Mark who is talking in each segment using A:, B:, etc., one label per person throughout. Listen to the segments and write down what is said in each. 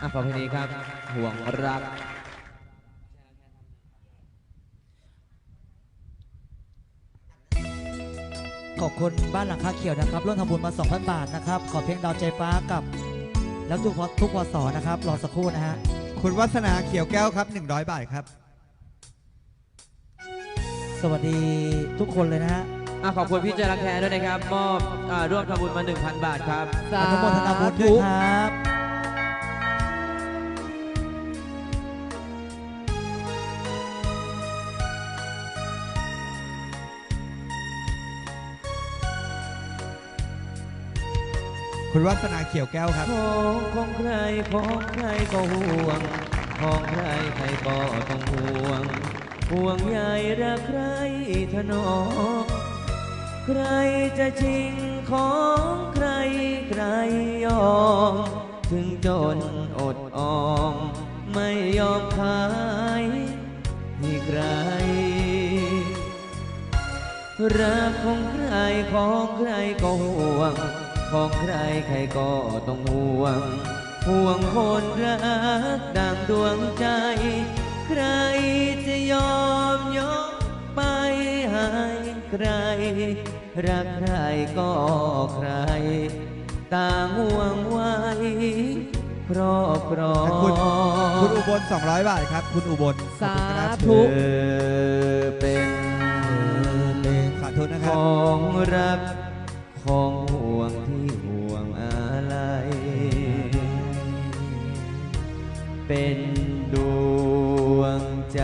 A: อะประเพณีครับ ห่วงรัก
B: ขอบคุณบ้านหลังคาเขียวนะครับร่วมทำบุญมา 2,000 บาทนะครับ ขอเพลงดาวใจฟ้ากับ แล้วทุกวทุกวสนะครับ รอสักครู่นะฮะ
C: คุณวัฒนาเขียวแก้วครับ 100 บาทครับ
B: สวัสดีทุกคนเลยนะฮะ
A: อะขอบคุณพี่เจรักแคร์ด้วยนะครับ มอบอ่าร่วมทำบุญมา 1,000 บาทครับ
B: อนุโมทนาบุญด้วยครับ
C: คุณวัฒนาเขียวแก้วครับ
A: ของของใครของใครก็ห่วง ของใครใครก็ต้องห่วง ห่วงใยรักใครถนอมใครจะชิงของใครใครยอม ถึงจนอดออมไม่ยอมขายให้ใคร รักของใครของใครก็ห่วง ของใครใครก็ต้องห่วง ห่วงคนรักดังดวงใจ ใครจะยอมยกไปให้ใคร รักใครก็ใคร ต่างห่วงไว้ครอบครอง
C: คุณคุณอุบล 200 บาทครับ คุณอุบลขอบคุณครับ
A: เธอเป็น เป็น
C: สาธุนะค
A: ข
C: รับ
A: องรักของห่ วงที่ห่วงอะไร เป็นดวงใจ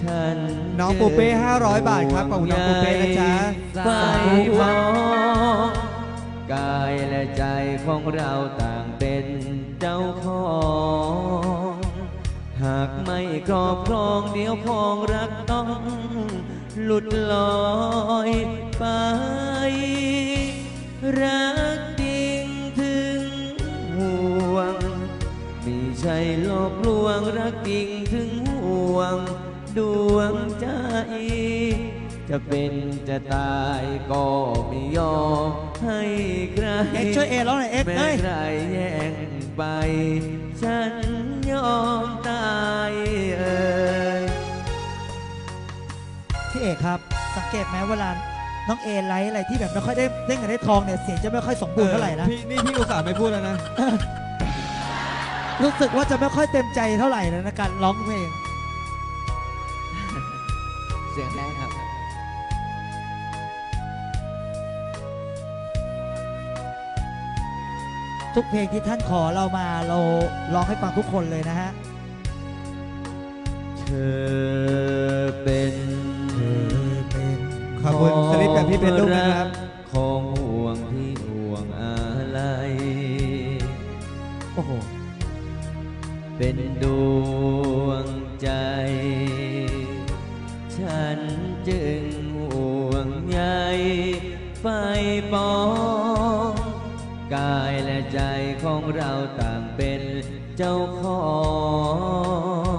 A: ฉัน
C: น้องปูเป้500 บาทครับขอบคุณน้องปูเป้นะจ๊ะ
A: ไฟมองกายและใจของเราต่างเป็นเจ้าของ หากไม่ครอบครองเดี๋ยวพองรักต้องหลุดลอยไป รักจริงถึงห่วงไม่ใช่หลอกลวงรักจริงถึงห่วง ดวงใจ จะเป็นจะตายก็ไม่ยอมให้ใคร
B: เอ็กซ์ช่วยเอร้องหน่อยเอ็กซ์
A: แม้
B: เอ้ย
A: ใครแย่งไป ฉันยอมตายเอ่ย
B: พี่เอกครับ สังเกตไหมเวลา น้องเอไลท์อะไรที่แบบไม่ค่อยได้เล่นกับได้ทองเนี่ยเสียงจะไม่ค่อยสมบูรณ์เท่าไหร่นะ
C: พี่นี่พี่อุตส่าห์ไม่พูดแล้วนะ
B: รู้สึกว่าจะไม่ค่อยเต็มใจเท่าไหร่นะในการร้องเพลง
A: เสียงแรกครับ
B: ทุกเพลงที่ท่านขอเรามาเราร้องให้ฟังทุกคนเลยนะฮะ
A: เธอเป็น
C: ข อบคุณสลิปกับพี่เพชรลูกนะครับ
A: ของห่วงที่ห่วงอะไร
B: โอ้โห
A: เป็นดวงใจ ฉันจึงห่วงใยไฟปองกายและใจของเราต่างเป็นเจ้าของ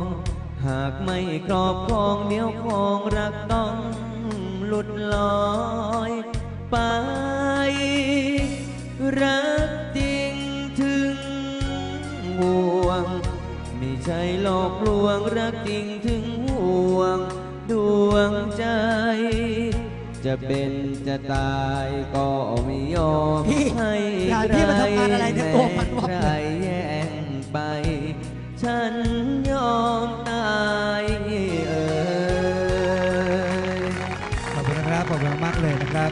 A: หากไม่ครอบครองเดี๋ยวของรักต้องห ลุดลอยไป รักจริงถึงห่วง ไม่ใช่หลอกลวง รักจริงถึงห่วง ดวงใจ จะเป็นจะตายก็ไม่ยอม
B: พี่
A: ให้
B: งาน
A: ใคร
B: เรา
C: มากเลยนะครับ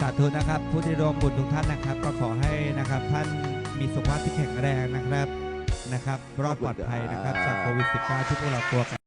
C: สาธุนะครับ ผู้ที่รวมบุญทุกท่านนะครับ ก็ขอให้นะครับท่านมีสุขภาพที่แข็งแรงนะครับนะครับ รอดปลอดภัยนะครับจากโควิด -19 ที่พวกเราตัวกัน